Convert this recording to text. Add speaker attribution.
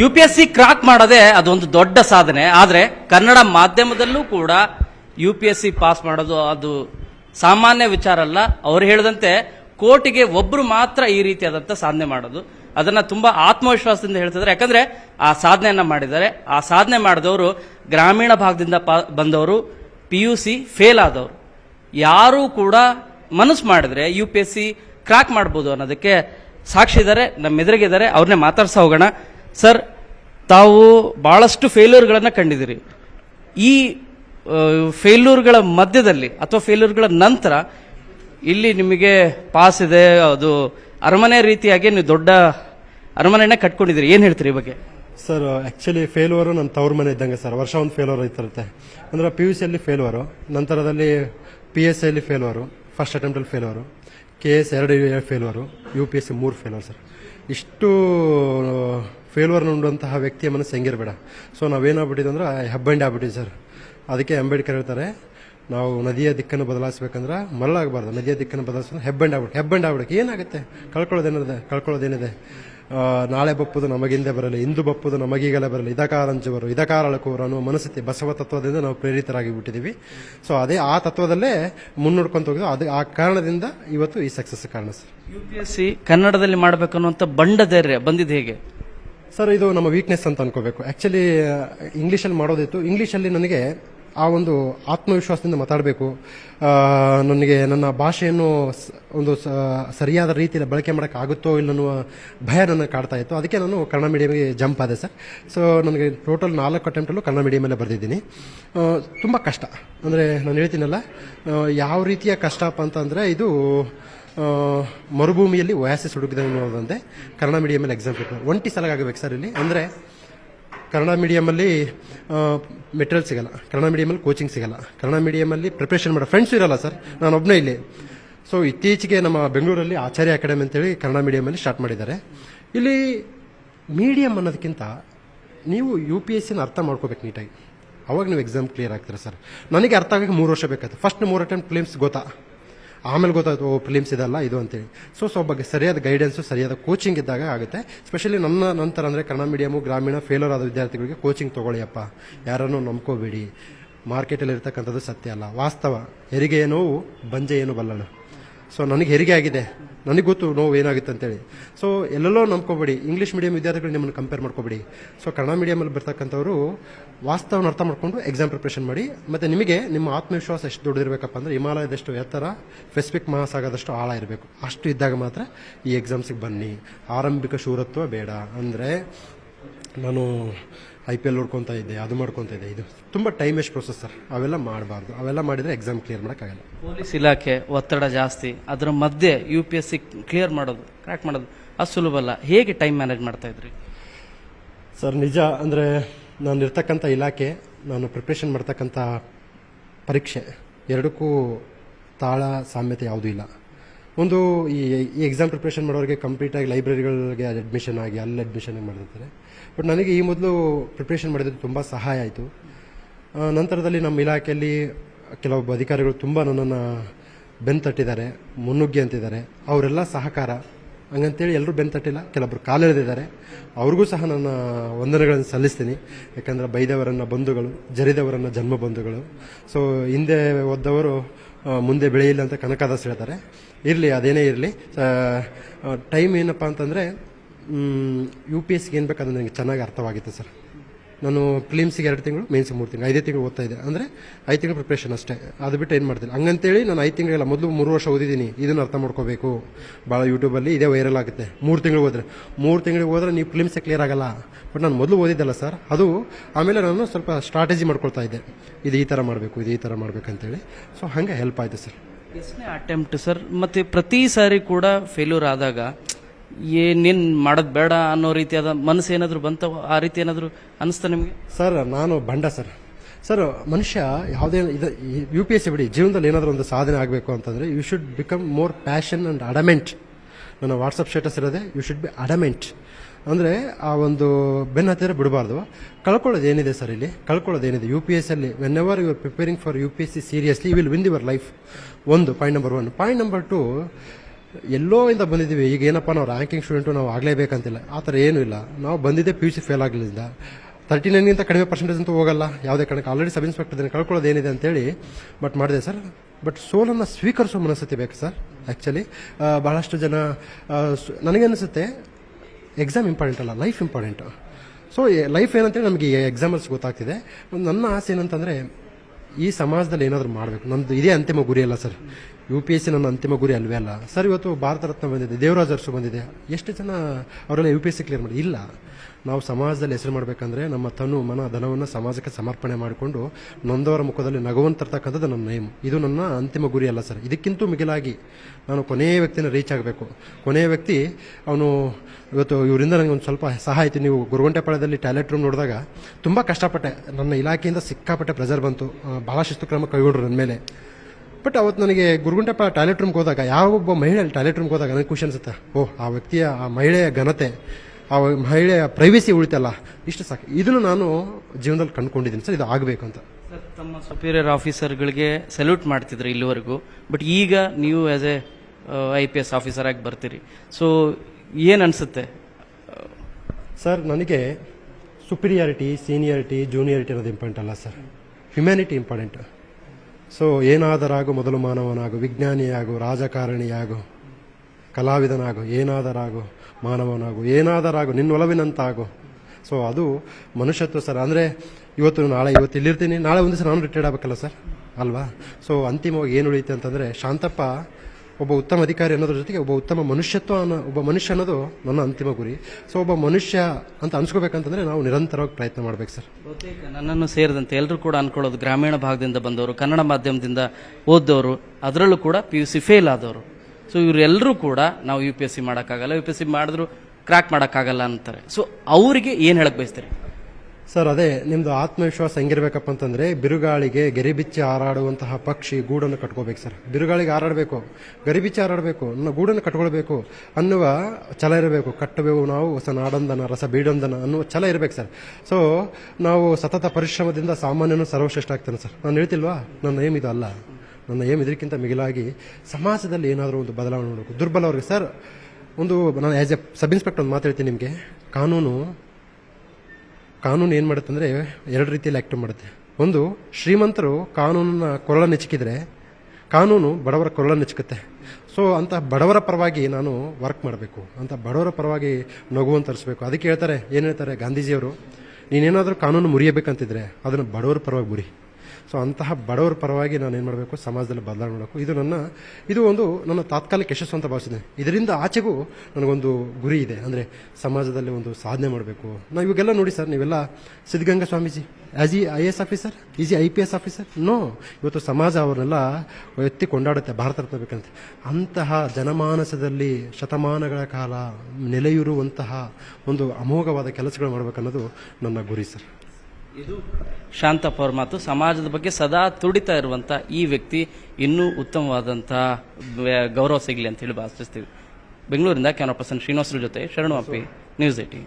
Speaker 1: U P S C crack ಮಾಡೋದೇ ಅದೊಂದು ದೊಡ್ಡ ಸಾಧನೆ. ಆದರೆ ಕನ್ನಡ ಮಾಧ್ಯಮದಲ್ಲೂ ಕೂಡ U P S C pass ಮಾಡೋದು ಅದು ಸಾಮಾನ್ಯ ವಿಚಾರ ಅಲ್ಲ. ಅವ್ರು ಹೇಳಿದಂತೆ ಕೋಟಿಗೆ ಒಬ್ಬರು ಮಾತ್ರ ಈ ರೀತಿಯಾದಂಥ ಸಾಧನೆ ಮಾಡೋದು. ಅದನ್ನು ತುಂಬ ಆತ್ಮವಿಶ್ವಾಸದಿಂದ ಹೇಳ್ತಿದ್ದಾರೆ. ಯಾಕಂದರೆ ಆ ಸಾಧನೆಯನ್ನು ಮಾಡಿದ್ದಾರೆ. ಆ ಸಾಧನೆ ಮಾಡಿದವರು ಗ್ರಾಮೀಣ ಭಾಗದಿಂದ ಬಂದವರು ಪಿ ಯು ಸಿ ಫೇಲ್ ಆದವರು. ಯಾರೂ ಕೂಡ ಮನಸ್ಸು ಮಾಡಿದ್ರೆ U P S C crack ಮಾಡ್ಬೋದು ಅನ್ನೋದಕ್ಕೆ ಸಾಕ್ಷಿ ಇದ್ದಾರೆ. ನಮ್ಮ ಎದುರಿಗಿದ್ದಾರೆ ಅವ್ರನ್ನೇ ಮಾತಾಡ್ಸ ಹೋಗೋಣ. ಸರ್, ತಾವು ಭಾಳಷ್ಟು ಫೇಲ್ಯೂರ್ಗಳನ್ನು ಕಂಡಿದ್ದೀರಿ. ಈ ಫೇಲ್ಯೂರ್ಗಳ ಮಧ್ಯದಲ್ಲಿ ಅಥವಾ ಫೇಲ್ಯೂರ್ಗಳ ನಂತರ ಇಲ್ಲಿ ನಿಮಗೆ ಪಾಸ್ ಇದೆ, ಅದು ಅರಮನೆ ರೀತಿಯಾಗಿ ನೀವು ದೊಡ್ಡ ಅರಮನೆಯನ್ನೇ ಕಟ್ಕೊಂಡಿದ್ದೀರಿ. ಏನು ಹೇಳ್ತೀರಿ ಈ ಬಗ್ಗೆ?
Speaker 2: ಸರ್ ಆ್ಯಕ್ಚುಲಿ ಫೇಲ್ವರು ನನ್ನ ತವ್ರ ಮನೆ ಇದ್ದಂಗೆ ಸರ್. ವರ್ಷ ಒಂದು ಫೇಲ್ವರ್ ಇರುತ್ತೆ. ಅಂದರೆ ಪಿ ಯು ಸಿಯಲ್ಲಿ ಫೇಲ್ವರು ನಂತರದಲ್ಲಿ ಪಿ ಎಸ್ ಸಿಯಲ್ಲಿ ಫೇಲ್ವರು ಫಸ್ಟ್ ಅಟೆಂಪ್ಟಲ್ಲಿ ಫೇಲ್ವರು ಕೆ ಎಸ್ ಎರಡು failure U P S C ಮೂರು ಫೇಲ್ವರ್ ಸರ್. ಇಷ್ಟು ಫೇಲ್ವರ್ ನೋಡುವಂತಹ ವ್ಯಕ್ತಿಯ ಮನಸ್ಸು ಹೆಂಗಿರಬೇಡ. ಸೊ ನಾವೇನಾಗ್ಬಿಟ್ಟಿದೆ ಅಂದ್ರೆ ಹೆಬ್ಬಂಡಿ ಆಗ್ಬಿಟ್ಟಿದೆ ಸರ್. ಅದಕ್ಕೆ ಅಂಬೇಡ್ಕರ್ ಹೇಳ್ತಾರೆ, ನಾವು ನದಿಯ ದಿಕ್ಕನ್ನು ಬದಲಾಯಿಸ್ಬೇಕಂದ್ರೆ ಮರಳಾಗಬಾರ್ದು ನದಿಯ ದಿಕ್ಕನ್ನು ಬದಲಾಯಿಸಿದ್ರೆ ಹೆಬ್ಬಂಡಿ ಆಗ್ಬಿಟ್ಟು ಹೆಬ್ಬಂಡಿ ಆಗ್ಬಿಡಕ್ಕೆ ಏನಾಗುತ್ತೆ? ಕಳ್ಕೊಳ್ಳೋದೇನಿದೆ ಕಳ್ಕೊಳ್ಳೋದೇನಿದೆ? ನಾಳೆ ಬಪ್ಪುದು ನಮಗಿಂದೆ ಬರಲಿ, ಇಂದು ಬಪ್ಪುದು ನಮಗೀಗಲೇ ಬರಲಿ ಇದಕಾರಂಜುವರು ಇದಕಾರಳಕೂರು ಅನ್ನುವ ಮನಸ್ಥಿತಿ ಬಸವ ತತ್ವದಿಂದ ನಾವು ಪ್ರೇರಿತರಾಗಿ ಬಿಟ್ಟಿದ್ದೀವಿ ಸೊ ಅದೇ ಆ ತತ್ವದಲ್ಲೇ ಮುನ್ನೋಡ್ಕೊಂತ ಹೋಗಿದ್ದು ಅದು ಆ ಕಾರಣದಿಂದ ಇವತ್ತು ಈ ಸಕ್ಸಸ್ ಕಾರಣ sir.
Speaker 1: U P S C ಕನ್ನಡದಲ್ಲಿ ಮಾಡಬೇಕನ್ನುವಂಥ ಬಂಡ ಧೈರ್ಯ ಬಂದಿದ್ದು ಹೇಗೆ?
Speaker 2: ಸರ್ ಇದು ನಮ್ಮ ವೀಕ್ನೆಸ್ ಅಂತ ಅನ್ಕೋಬೇಕು. ಆ್ಯಕ್ಚುಲಿ ಇಂಗ್ಲೀಷಲ್ಲಿ ಮಾಡೋದಿತ್ತು. ಇಂಗ್ಲೀಷಲ್ಲಿ ನನಗೆ ಆ ಒಂದು ಆತ್ಮವಿಶ್ವಾಸದಿಂದ ಮಾತಾಡಬೇಕು. ನನಗೆ ನನ್ನ ಭಾಷೆಯನ್ನು ಒಂದು ಸರಿಯಾದ ರೀತಿಯಲ್ಲಿ ಬಳಕೆ ಮಾಡೋಕ್ಕಾಗುತ್ತೋ ಇಲ್ಲ ಅನ್ನುವ ಭಯ ನನಗೆ ಕಾಡ್ತಾ ಇತ್ತು. ಅದಕ್ಕೆ ನಾನು ಕನ್ನಡ ಮೀಡಿಯಮ್ಗೆ ಜಂಪ್ ಆದೆ ಸರ್ ಸೊ ನನಗೆ ಟೋಟಲ್ ನಾಲ್ಕು ಅಟೆಂಪ್ಟಲ್ಲೂ ಕನ್ನಡ ಮೀಡಿಯಮಲ್ಲೇ ಬರೆದಿದ್ದೀನಿ. ತುಂಬ ಕಷ್ಟ. ಅಂದರೆ ನಾನು ಹೇಳ್ತೀನಲ್ಲ ಯಾವ ರೀತಿಯ ಕಷ್ಟಪ್ಪ ಅಂತಂದರೆ ಇದು ಮರುಭೂಮಿಯಲ್ಲಿ ಓಯಾಸಿಸ್ ಸುಡುಗಿದೆ ಅನ್ನೋದಂತೆ ಕನ್ನಡ ಮೀಡಿಯಮಲ್ಲಿ ಎಕ್ಸಾಮ್ ಪೇಪರ್ ಒಂಟಿ ಆಗಬೇಕು ಸರ್ ಇಲ್ಲಿ. ಅಂದರೆ ಕನ್ನಡ ಮೀಡಿಯಮಲ್ಲಿ ಮೆಟೀರಿಯಲ್ ಸಿಗಲ್ಲ. ಕನ್ನಡ ಮೀಡಿಯಮಲ್ಲಿ ಕೋಚಿಂಗ್ ಸಿಗಲ್ಲ. ಕನ್ನಡ ಮೀಡಿಯಮಲ್ಲಿ ಪ್ರಿಪ್ರೇಷನ್ ಮಾಡೋ ಫ್ರೆಂಡ್ಸ್ ಇರಲ್ಲ ಸರ್ ನಾನು ಒಬ್ಬನೇ ಇಲ್ಲಿ. ಸೊ ಇತ್ತೀಚೆಗೆ ನಮ್ಮ ಬೆಂಗಳೂರಲ್ಲಿ ಆಚಾರ್ಯ ಅಕಾಡೆಮಿ ಅಂತೇಳಿ ಕನ್ನಡ ಮೀಡಿಯಮಲ್ಲಿ ಸ್ಟಾರ್ಟ್ ಮಾಡಿದ್ದಾರೆ. ಇಲ್ಲಿ ಮೀಡಿಯಮ್ ಅನ್ನೋದಕ್ಕಿಂತ ನೀವು ಯು ಪಿ ಎಸ್ ಸಿನ ಅರ್ಥ ಮಾಡ್ಕೋಬೇಕು ನೀಟಾಗಿ. ಅವಾಗ ನೀವು ಎಕ್ಸಾಮ್ ಕ್ಲಿಯರ್ ಆಗ್ತೀರಾ ಸರ್ ನನಗೆ ಅರ್ಥ ಆಗಕ್ಕೆ ಮೂರು ವರ್ಷ ಬೇಕಾಯ್ತು. ಫಸ್ಟ್ ಮೂರು ಅಟೆಂಪ್ಟ್ ಕ್ಲೇಮ್ಸ್ ಗೊತ್ತಾ? ಆಮೇಲೆ ಗೊತ್ತಾಯ್ತು, ಓ, ಫಿಲಿಮ್ಸ್ ಇದಲ್ಲ, ಇದು ಅಂತೇಳಿ. ಸೊ ಬಗ್ಗೆ ಸರಿಯಾದ ಗೈಡೆನ್ಸು ಸರಿಯಾದ ಕೋಚಿಂಗ್ ಇದ್ದಾಗ ಆಗುತ್ತೆ. ಸ್ಪೆಷಲಿ ನನ್ನ ನಂತರ ಅಂದರೆ ಕನ್ನಡ ಮೀಡಿಯಮು ಗ್ರಾಮೀಣ ಫೇಲರ್ ಆದ ವಿದ್ಯಾರ್ಥಿಗಳಿಗೆ ಕೋಚಿಂಗ್ ತೊಗೊಳ್ಳಿಯಪ್ಪ ಯಾರನ್ನೂ ನಂಬ್ಕೋಬೇಡಿ. ಮಾರ್ಕೆಟಲ್ಲಿ ಇರ್ತಕ್ಕಂಥದ್ದು ಸತ್ಯ ಅಲ್ಲ. ವಾಸ್ತವ, ಹೆರಿಗೆ ನೋವು ಬಂಜೆ ಏನು ಬಲ್ಲಳು ಸೊ ನನಗೆ ಹೆರಿಗೆ ಆಗಿದೆ. ನನಗೆ ಗೊತ್ತು ನೋವು ಏನಾಗುತ್ತೆ ಅಂತೇಳಿ. ಸೊ ಎಲ್ಲೆಲ್ಲೋ ನಂಬ್ಕೋಬೇಡಿ. ಇಂಗ್ಲೀಷ್ ಮೀಡಿಯಂ ವಿದ್ಯಾರ್ಥಿಗಳು ನಿಮ್ಮನ್ನು ಕಂಪೇರ್ ಮಾಡ್ಕೋಬೇಡಿ. ಸೊ ಕನ್ನಡ ಮೀಡಿಯಮಲ್ಲಿ ಬರ್ತಕ್ಕಂಥವ್ರು ವಾಸ್ತವನ ಅರ್ಥ ಮಾಡಿಕೊಂಡು ಎಕ್ಸಾಮ್ ಪ್ರಿಪ್ರೇಷನ್ ಮಾಡಿ, ಮತ್ತು ನಿಮಗೆ ನಿಮ್ಮ ಆತ್ಮವಿಶ್ವಾಸ ಎಷ್ಟು ದೊಡ್ಡದಿರಬೇಕಪ್ಪ ಅಂದರೆ ಹಿಮಾಲಯದಷ್ಟು ಎತ್ತರ ಪೆಸಿಫಿಕ್ ಮಹಾಸಾಗರದಷ್ಟು ಆಳ ಇರಬೇಕು. ಅಷ್ಟು ಇದ್ದಾಗ ಮಾತ್ರ ಈ ಎಕ್ಸಾಮ್ಸಿಗೆ ಬನ್ನಿ. ಆರಂಭಿಕ ಶೂರತ್ವ ಬೇಡ. ಅಂದರೆ ನಾನು ಐ ಪಿ ಎಲ್ ನೋಡ್ಕೊತಾ ಇದ್ದೆ ಅದು ಮಾಡ್ಕೊತಾ ಇದ್ದೆ. ಇದು ತುಂಬ ಟೈಮ್ ವೇಸ್ಟ್ ಪ್ರೊಸೆಸ್ ಸರ್. ಅವೆಲ್ಲ ಮಾಡಬಾರ್ದು. ಅವೆಲ್ಲ ಮಾಡಿದರೆ ಎಕ್ಸಾಮ್ ಕ್ಲಿಯರ್ ಮಾಡೋಕ್ಕಾಗಲ್ಲ.
Speaker 1: ಪೊಲೀಸ್ ಇಲಾಖೆ ಒತ್ತಡ ಜಾಸ್ತಿ. ಅದರ ಮಧ್ಯೆ U P S C clear ಮಾಡೋದು ಕ್ರ್ಯಾಕ್ ಮಾಡೋದು ಅದು ಸುಲಭ ಅಲ್ಲ. ಹೇಗೆ ಟೈಮ್ ಮ್ಯಾನೇಜ್ ಮಾಡ್ತಾ ಇದ್ರಿ?
Speaker 2: ಸರ್ ನಿಜ ಅಂದರೆ ನಾನು ಇರ್ತಕ್ಕಂಥ ಇಲಾಖೆ ನಾನು ಪ್ರಿಪ್ರೇಷನ್ ಮಾಡ್ತಕ್ಕಂಥ ಪರೀಕ್ಷೆ ಎರಡಕ್ಕೂ ತಾಳ ಸಾಮ್ಯತೆ ಯಾವುದೂ ಇಲ್ಲ. ಒಂದು ಈ ಈ ಎಕ್ಸಾಮ್ ಪ್ರಿಪ್ರೇಷನ್ ಮಾಡೋರಿಗೆ ಕಂಪ್ಲೀಟಾಗಿ ಲೈಬ್ರರಿಗಳಿಗೆ ಅಡ್ಮಿಷನ್ ಆಗಿ ಅಲ್ಲಿ ಅಡ್ಮಿಷನ್ ಮಾಡಿರ್ತಾರೆ. ಬಟ್ ನನಗೆ ಈ ಮೊದಲು ಪ್ರಿಪ್ರೇಷನ್ ಮಾಡಿದ್ರೆ ತುಂಬ ಸಹಾಯ ಆಯಿತು. ನಂತರದಲ್ಲಿ ನಮ್ಮ ಇಲಾಖೆಯಲ್ಲಿ ಕೆಲವೊಬ್ಬ ಅಧಿಕಾರಿಗಳು ತುಂಬ ನನ್ನನ್ನು ಬೆನ್ ತಟ್ಟಿದ್ದಾರೆ, ಮುನ್ನುಗ್ಗಿ ಅಂತಿದ್ದಾರೆ. ಅವರೆಲ್ಲ ಸಹಕಾರ. ಹಂಗಂತೇಳಿ ಎಲ್ಲರೂ ಬೆನ್ ತಟ್ಟಿಲ್ಲ. ಕೆಲವೊಬ್ಬರು ಕಾಲೆಳೆದಿದ್ದಾರೆ. ಅವ್ರಿಗೂ ಸಹ ನನ್ನ ವಂದನೆಗಳನ್ನು ಸಲ್ಲಿಸ್ತೀನಿ. ಯಾಕಂದರೆ ಬೈದವರನ್ನ ಬಂಧುಗಳು, ಜರಿದವರನ್ನ ಜನ್ಮ ಬಂಧುಗಳು. ಸೊ ಹಿಂದೆ ಒದ್ದವರು ಮುಂದೆ ಬೆಳೆಯಿಲ್ಲ ಅಂತ ಕನಕದಾಸ್ ಹೇಳ್ತಾರೆ. ಇರಲಿ, ಅದೇನೇ ಇರಲಿ. ಟೈಮ್ ಏನಪ್ಪ ಅಂತಂದರೆ ಯು ಪಿ ಎಸ್ಗೆ ಏನು ಬೇಕಾದ್ರೆ ನನಗೆ ಚೆನ್ನಾಗಿ ಅರ್ಥವಾಗಿತ್ತು ಸರ್. ನಾನು ಫಿಲಿಮ್ಸಿಗೆ ಎರಡು ತಿಂಗಳು ಮೇನ್ಸ್ ಮೂರು ತಿಂಗಳು, ಐದೇ ತಿಂಗಳು ಓದ್ತಾ ಇದೆ ಅಂದರೆ ಐದು ತಿಂಗಳು ಪ್ರಿಪ್ರೇಷನ್ ಅಷ್ಟೇ. ಅದು ಬಿಟ್ಟು ಏನು ಮಾಡ್ತೀನಿ? ಹಂಗಂತೇಳಿ ನಾನು ಐದು ತಿಂಗಳಿಲ್ಲ ಮೊದಲು ಮೂರು ವರ್ಷ ಓದಿದ್ದೀನಿ. ಇದನ್ನು ಅರ್ಥ ಮಾಡ್ಕೋಬೇಕು. ಭಾಳ ಯೂಟ್ಯೂಬಲ್ಲಿ ಇದೇ ವೈರಲ್ ಆಗುತ್ತೆ. ಮೂರು ತಿಂಗಳು ಹೋದರೆ. ಮೂರು ತಿಂಗಳಿಗೆ ಹೋದರೆ ನೀವು ಫಿಲಿಮ್ಸೇ ಕ್ಲಿಯರ್ ಆಗಲ್ಲ. ಬಟ್ ನಾನು ಮೊದಲು ಓದಿದ್ದಲ್ಲ ಸರ್ ಅದು ಆಮೇಲೆ ನಾನು ಸ್ವಲ್ಪ ಸ್ಟ್ರಾಟಜಿ ಮಾಡ್ಕೊಳ್ತಾ ಇದ್ದೆ. ಇದು ಈ ಥರ ಮಾಡಬೇಕು, ಇದು ಈ ಥರ ಮಾಡಬೇಕಂತೇಳಿ. ಸೊ ಹಾಗೆ ಹೆಲ್ಪ್ ಆಯಿತು ಸರ್
Speaker 1: ಎಷ್ಟನೇ ಅಟೆಂಪ್ಟ್ ಸರ್ ಮತ್ತೆ ಪ್ರತಿ ಸಾರಿ ಕೂಡ ಫೇಲ್ಯೂರ್ ಆದಾಗ ಏನೇನ್ ಮಾಡೋದು ಬೇಡ ಅನ್ನೋ ರೀತಿಯಾದ ಮನಸ್ಸು ಏನಾದರೂ ಬಂತ ಆ ರೀತಿ ಏನಾದರೂ ಅನಿಸ್ತಾ ನಿಮಗೆ?
Speaker 2: ಸರ್ ನಾನು ಬಂಡ ಸರ್ ಸರ್ ಮನುಷ್ಯ ಯಾವುದೇ ಇದು ಯು ಪಿ ಎಸ್ ಸಿ ಬಿಡಿ, ಜೀವನದಲ್ಲಿ ಏನಾದರೂ ಒಂದು ಸಾಧನೆ ಆಗಬೇಕು ಅಂತಂದರೆ you should become more passion and adamant ನನ್ನ ವಾಟ್ಸಪ್ ಸ್ಟೇಟಸ್ ಇರೋದೆ ಯು ಶುಡ್ ಬಿ ಅಡಮೆಂಟ್ ಅಂದರೆ ಆ ಒಂದು ಬೆನ್ನು ಹತ್ತಿರ ಬಿಡಬಾರ್ದು. ಕಳ್ಕೊಳ್ಳೋದು ಏನಿದೆ ಸರ್ ಇಲ್ಲಿ? ಕಳ್ಕೊಳ್ಳೋದು ಏನಿದೆ? ಯು ಪಿ ಎಸ್ ಅಲ್ಲಿ whenever you are preparing for U P S C seriously will win your life ಒಂದು point number one point number two ಎಲ್ಲೋ ಇಂದ ಬಂದಿದ್ದೀವಿ. ಈಗ ಏನಪ್ಪ, ನಾವು ರ್ಯಾಂಕಿಂಗ್ ಸ್ಟೂಡೆಂಟು ನಾವು ಆಗಲೇಬೇಕಂತಿಲ್ಲ. ಆ ಥರ ಏನೂ ಇಲ್ಲ. ನಾವು ಬಂದಿದ್ದೆ ಪಿ ಯು ಸಿ ಫೇಲ್ ಆಗಲಿಲ್ಲ. ತರ್ಟಿ ನೈನ್ಗಿಂತ ಕಡಿಮೆ ಪರ್ಸೆಂಟೇಜ್ ಅಂತೂ ಹೋಗಲ್ಲ. ಯಾವುದೇ ಕಾರಣಕ್ಕೆ ಆಲ್ರೆಡಿ ಸಬ್ ಇನ್ಸ್ಪೆಕ್ಟರ್ ಇದನ್ನು ಕಳ್ಕೊಳ್ಳೋದು ಏನಿದೆ ಅಂತೇಳಿ ಬಟ್ ಮಾಡಿದೆ ಸರ್. ಬಟ್ ಸೋಲನ್ನು ಸ್ವೀಕರಿಸೋ ಮನಸ್ಥಿತಿ ಬೇಕು ಸರ್ ಆ್ಯಕ್ಚುಲಿ ಭಾಳಷ್ಟು ಜನ ನನಗೆ ಅನಿಸುತ್ತೆ ಎಕ್ಸಾಮ್ ಇಂಪಾರ್ಟೆಂಟ್ ಅಲ್ಲ ಲೈಫ್ ಇಂಪಾರ್ಟೆಂಟ್ ಸೊ ಲೈಫ್ ಏನಂತೇಳಿ ನಮಗೆ ಎಕ್ಸಾಮಲ್ಸ್ ಗೊತ್ತಾಗ್ತಿದೆ. ನನ್ನ ಆಸೆ ಏನಂತಂದರೆ, ಈ ಸಮಾಜದಲ್ಲಿ ಏನಾದರೂ ಮಾಡಬೇಕು. ನಂದು ಇದೇ ಅಂತಿಮ ಗುರಿ ಅಲ್ಲ sir. U P S C ನನ್ನ ಅಂತಿಮ ಗುರಿ ಅಲ್ವೇ ಅಲ್ಲ. ಸರ್, ಇವತ್ತು ಭಾರತ ರತ್ನ ಬಂದಿದೆ, ದೇವರಾಜ್ ಅರಸು ಬಂದಿದೆ. ಎಷ್ಟು ಜನ ಅವರೆಲ್ಲ U P S C clear ಮಾಡಿ ಇಲ್ಲ. ನಾವು ಸಮಾಜದಲ್ಲಿ ಹೆಸರು ಮಾಡಬೇಕಂದ್ರೆ ನಮ್ಮ ತನು, ಮನ, ಧನವನ್ನು ಸಮಾಜಕ್ಕೆ ಸಮರ್ಪಣೆ ಮಾಡಿಕೊಂಡು ನೊಂದವರ ಮುಖದಲ್ಲಿ ನಗುವನ್ನು ತರ್ತಕ್ಕಂಥದ್ದು ನನ್ನ ನೇಮ್ ಇದು ನನ್ನ ಅಂತಿಮ ಗುರಿ ಅಲ್ಲ ಸರ್. ಇದಕ್ಕಿಂತ ಮಿಗಿಲಾಗಿ ನಾನು ಕೊನೆಯ ವ್ಯಕ್ತಿನ ರೀಚ್ ಆಗಬೇಕು. ಕೊನೆಯ ವ್ಯಕ್ತಿ, ಅವನು ಇವತ್ತು ಇವರಿಂದ ನನಗೆ ಒಂದು ಸ್ವಲ್ಪ ಸಹಾಯ ಆಯಿತು. ನೀವು ಗುರುಗಂಟೆಪಾಳ್ಯದಲ್ಲಿ ಟಾಯ್ಲೆಟ್ ರೂಮ್ ನೋಡಿದಾಗ ತುಂಬ ಕಷ್ಟಪಟ್ಟೆ. ನನ್ನ ಇಲಾಖೆಯಿಂದ ಸಿಕ್ಕಾಪಟ್ಟೆ ಪ್ರೆಜರ್ ಬಂತು. ಬಹಳ ಶಿಸ್ತು ಕ್ರಮ ಕೈಗೊಂಡ್ರು ನನ್ನ ಮೇಲೆ. ಬಟ್ ಅವತ್ತು ನನಗೆ ಗುರುಗುಂಟೆಪ್ಪ ಟಾಯ್ಲೆಟ್ ರೂಮ್ಗೆ ಹೋದಾಗ ಯಾವೊಬ್ಬ ಮಹಿಳೆ ಟಾಯ್ಲೆಟ್ ರೂಮ್ಗೆ ಹೋದಾಗ ನನಗೆ ಖುಷಿ ಅನಿಸುತ್ತೆ. ಓಹ್, ಆ ವ್ಯಕ್ತಿಯ, ಆ ಮಹಿಳೆಯ ಘನತೆ. ಆ ಮಹಿಳೆಯ ಪ್ರೈವೇಸಿ ಉಳಿತಲ್ಲ? ಇಷ್ಟು ಸಾಕು. ಇದನ್ನು ನಾನು ಜೀವನದಲ್ಲಿ ಕಂಡುಕೊಂಡಿದ್ದೀನಿ. ಸರ್ ಇದು ಆಗಬೇಕು ಅಂತ.
Speaker 1: ಸರ್ ತಮ್ಮ ಸುಪೀರಿಯರ್ ಆಫೀಸರ್ಗಳಿಗೆ ಸಲ್ಯೂಟ್ ಮಾಡ್ತಿದ್ರು ಇಲ್ಲಿವರೆಗೂ. ಬಟ್ ಈಗ ನೀವು as a I P S officer ಆಗಿ ಬರ್ತೀರಿ. ಸೊ ಏನು ಅನಿಸುತ್ತೆ?
Speaker 2: ಸರ್ ನನಗೆ ಸುಪೀರಿಯಾರಿಟಿ ಸೀನಿಯಾರಿಟಿ ಜೂನಿಯಾರಿಟಿ ಅನ್ನೋದು ಇಂಪಾರ್ಟೆಂಟ್ ಅಲ್ಲ ಸರ್. ಹ್ಯುಮ್ಯಾನಿಟಿ ಇಂಪಾರ್ಟೆಂಟ್ ಸೊ ಏನಾದರಾಗು ಮೊದಲು ಮಾನವನಾಗು ವಿಜ್ಞಾನಿಯಾಗು ರಾಜಕಾರಣಿಯಾಗು ಕಲಾವಿದನಾಗು, ಏನಾದರಾಗು, ಮಾನವನಾಗು, ಏನಾದರಾಗು, ನಿನ್ನ ಒಲವಿನಂತಾಗು. ಸೊ ಅದು ಮನುಷ್ಯತ್ವ ಸರ್. ಅಂದರೆ, ಇವತ್ತು ನಾಳೆ, ಇವತ್ತು ಇಲ್ಲಿರ್ತೀನಿ. ನಾಳೆ ಒಂದು ದಿವಸ ನಾನು ರಿಟೈರ್ಡ್ ಆಗಬೇಕಲ್ಲ ಸರ್? ಅಲ್ವಾ? ಸೊ ಅಂತಿಮವಾಗಿ ಏನು ಉಳಿಯುತ್ತೆ ಅಂತಂದರೆ, ಶಾಂತಪ್ಪ ಒಬ್ಬ ಉತ್ತಮ ಅಧಿಕಾರಿ ಅನ್ನೋದ್ರ ಜೊತೆಗೆ ಒಬ್ಬ ಉತ್ತಮ ಮನುಷ್ಯತ್ವ ಅನ್ನೋ, ಒಬ್ಬ ಮನುಷ್ಯ ಅನ್ನೋದು ನನ್ನ ಅಂತಿಮ ಗುರಿ. ಸೊ ಒಬ್ಬ ಮನುಷ್ಯ ಅಂತ ಅನ್ಸ್ಕೋಬೇಕಂತಂದ್ರೆ ನಾವು ನಿರಂತರವಾಗಿ ಪ್ರಯತ್ನ ಮಾಡ್ಬೇಕು ಸರ್.
Speaker 1: ನನ್ನನ್ನು ಸೇರಿದಂತೆ ಎಲ್ಲರೂ ಕೂಡ ಅನ್ಕೊಳ್ಳೋದು ಗ್ರಾಮೀಣ ಭಾಗದಿಂದ ಬಂದವರು, ಕನ್ನಡ ಮಾಧ್ಯಮದಿಂದ ಓದ್ದವರು, ಅದರಲ್ಲೂ ಕೂಡ ಪಿ ಯು ಸಿ ಫೇಲ್ ಆದವರು. ಸೊ ಇವರೆಲ್ಲರೂ ಕೂಡ ನಾವು ಯು ಪಿ ಎಸ್ ಸಿ ಮಾಡೋಕ್ಕಾಗಲ್ಲ ಯು ಪಿ ಎಸ್ ಸಿ ಮಾಡಿದ್ರು ಕ್ರ್ಯಾಕ್ ಮಾಡೋಕ್ಕಾಗಲ್ಲ ಅಂತಾರೆ. ಸೊ ಅವರಿಗೆ ಏನು ಹೇಳಕ್ ಬಯಸ್ತೀರಿ?
Speaker 2: ಸರ್, ಅದೇ, ನಿಮ್ದು ಆತ್ಮವಿಶ್ವಾಸ ಹೆಂಗಿರ್ಬೇಕಪ್ಪ ಅಂತಂದ್ರೆ, ಬಿರುಗಾಳಿಗೆ ಗೆರಿಬಿಚ್ಚಿ ಹಾರಾಡುವಂತಹ ಪಕ್ಷಿ ಗೂಡನ್ನು ಕಟ್ಕೋಬೇಕು ಸರ್. ಬಿರುಗಾಳಿಗೆ ಹಾರಾಡಬೇಕು, ಗರಿಬಿಚ್ಚಿ ಹಾರಾಡಬೇಕು ನನ್ನ ಗೂಡನ್ನು ಕಟ್ಕೊಳ್ಬೇಕು ಅನ್ನುವ ಛಲ ಇರಬೇಕು. ಕಟ್ಟಬೇಕು ನಾವು, ಹೊಸ ನಾಡೊಂದನ, ರಸ ಬೀಡೊಂದನ ಅನ್ನುವ ಛಲ ಇರಬೇಕು ಸರ್. ಸೊ ನಾವು ಸತತ ಪರಿಶ್ರಮದಿಂದ ಸಾಮಾನ್ಯನು ಸರ್ವಶ್ರೇಷ್ಠ ಆಗ್ತಾನೆ ಸರ್. ನಾನು ಹೇಳ್ತಿಲ್ವಾ? ನನ್ನ ಏಮ್ ಇದು ಅಲ್ಲ. ನನ್ನ ಏಮ್ ಇದಕ್ಕಿಂತ ಮಿಗಿಲಾಗಿ ಸಮಾಜದಲ್ಲಿ ಏನಾದರೂ ಒಂದು ಬದಲಾವಣೆ ಮಾಡಬೇಕು ದುರ್ಬಲವ್ರಿಗೆ ಸರ್, ಒಂದು ನಾನು ಆ್ಯಸ್ ಎ ಸಬ್ ಇನ್ಸ್ಪೆಕ್ಟರ್ ಒಂದು ಮಾತು ಹೇಳ್ತೀನಿ ನಿಮಗೆ. ಕಾನೂನು ಕಾನೂನು ಏನು ಮಾಡುತ್ತೆ ಅಂದರೆ ಎರಡು ರೀತಿಯಲ್ಲಿ ಆ್ಯಕ್ಟ್ ಮಾಡುತ್ತೆ. ಒಂದು, ಶ್ರೀಮಂತರು ಕಾನೂನನ್ನ ಕೊರಳ ನೆಚ್ಚಿಕಿದ್ರೆ ಕಾನೂನು ಬಡವರ ಕೊರಳ ನೆಚ್ಚುತ್ತೆ ಸೊ ಅಂತ ಬಡವರ ಪರವಾಗಿ ನಾನು ವರ್ಕ್ ಮಾಡಬೇಕು. ಅಂತ ಬಡವರ ಪರವಾಗಿ ನಗುವನ್ನು ತರಿಸ್ಬೇಕು. ಅದಕ್ಕೆ ಹೇಳ್ತಾರೆ, ಏನು ಹೇಳ್ತಾರೆ ಗಾಂಧೀಜಿಯವರು? ನೀನೇನಾದರೂ ಕಾನೂನು ಮುರಿಯಬೇಕಂತಿದ್ರೆ ಅದನ್ನು ಬಡವರ ಪರವಾಗಿ ಮುರಿ. ಸೊ ಅಂತಹ ಬಡವರ ಪರವಾಗಿ ನಾನು ಏನು ಮಾಡಬೇಕು? ಸಮಾಜದಲ್ಲಿ ಬದಲಾವಣೆ ಮಾಡಬೇಕು. ಇದು ನನ್ನ, ಇದು ಒಂದು ನನ್ನ ತಾತ್ಕಾಲಿಕ ಯಶಸ್ಸು ಅಂತ ಭಾವಿಸಿದೆ ಇದರಿಂದ ಆಚೆಗೂ ನನಗೊಂದು ಗುರಿ ಇದೆ. ಅಂದರೆ ಸಮಾಜದಲ್ಲಿ ಒಂದು ಸಾಧನೆ ಮಾಡಬೇಕು. ನಾವು ಇವಾಗೆಲ್ಲ ನೋಡಿ ಸರ್, ನೀವೆಲ್ಲ Siddaganga Swamiji as E I S officer is I P S officer no ಇವತ್ತು ಸಮಾಜ ಅವ್ರನ್ನೆಲ್ಲ ಎತ್ತಿ ಕೊಂಡಾಡುತ್ತೆ, ಭಾರತ ರತ್ನ ಅಂತಹ ಜನಮಾನಸದಲ್ಲಿ ಶತಮಾನಗಳ ಕಾಲ ನೆಲೆಯೂರುವಂತಹ ಒಂದು ಅಮೋಘವಾದ ಕೆಲಸಗಳು ಮಾಡಬೇಕನ್ನೋದು ನನ್ನ ಗುರಿ ಸರ್.
Speaker 1: ಇದು ಶಾಂತಪ್ಪ ಅವ್ರ ಮಾತು, ಸಮಾಜದ ಬಗ್ಗೆ ಸದಾ ತುಡಿತಾ ಇರುವಂತ ಈ ವ್ಯಕ್ತಿ ಇನ್ನೂ ಉತ್ತಮವಾದಂಥ ಗೌರವ ಸಿಗಲಿ ಅಂತ ಹೇಳಿ ಭಾವಿಸ್ತೀವಿ. ಬೆಂಗಳೂರಿಂದ ಕ್ಯಾಮರಾ ಪರ್ಸನ್ ಶ್ರೀನಿವಾಸರ ಜೊತೆ ಶರಣು ಅಪ್ಪಿ ನ್ಯೂಸ್ ಏಟೀನ್